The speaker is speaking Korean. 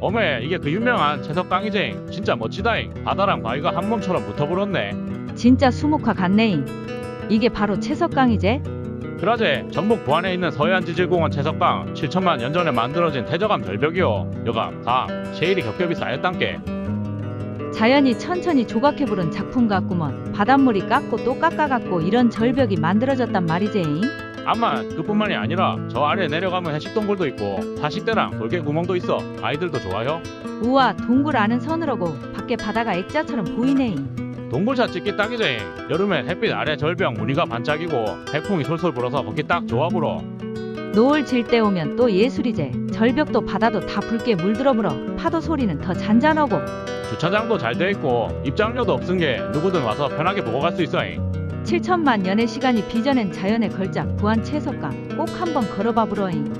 어메 이게 그 유명한 채석강이지 진짜 멋지다잉 바다랑 바위가 한 몸처럼 붙어버렸네 진짜 수묵화 같네잉. 이게 바로 채석강이제? 그라제 전북 부안에 있는 서해안지질공원 채석강 7천만 년 전에 만들어진 태저감 절벽이요 여감 강 셰일이 겹겹이 쌓였단께 자연이 천천히 조각해 부른 작품 같구먼. 바닷물이 깎고 또 깎아갖고 이런 절벽이 만들어졌단 말이제잉. 아마 그뿐만이 아니라 저 아래 내려가면 해식동굴도 있고 사식대랑 돌개 구멍도 있어 아이들도 좋아요 우와 동굴 안은 서늘하고 밖에 바다가 액자처럼 보이네잉. 동굴샷 찍기 딱이지 여름에 햇빛 아래 절벽 무늬가 반짝이고 해풍이 솔솔 불어서 걷기 딱 좋아 불어 노을 질 때 오면 또 예술이제. 절벽도 바다도 다 붉게 물들어 불어. 파도 소리는 더 잔잔하고. 주차장도 잘 돼 있고 입장료도 없은 게 누구든 와서 편하게 보고 갈 수 있어잉 7천만 년의 시간이 빚어낸 자연의 걸작 부안 채석강 꼭 한번 걸어봐 보러잉.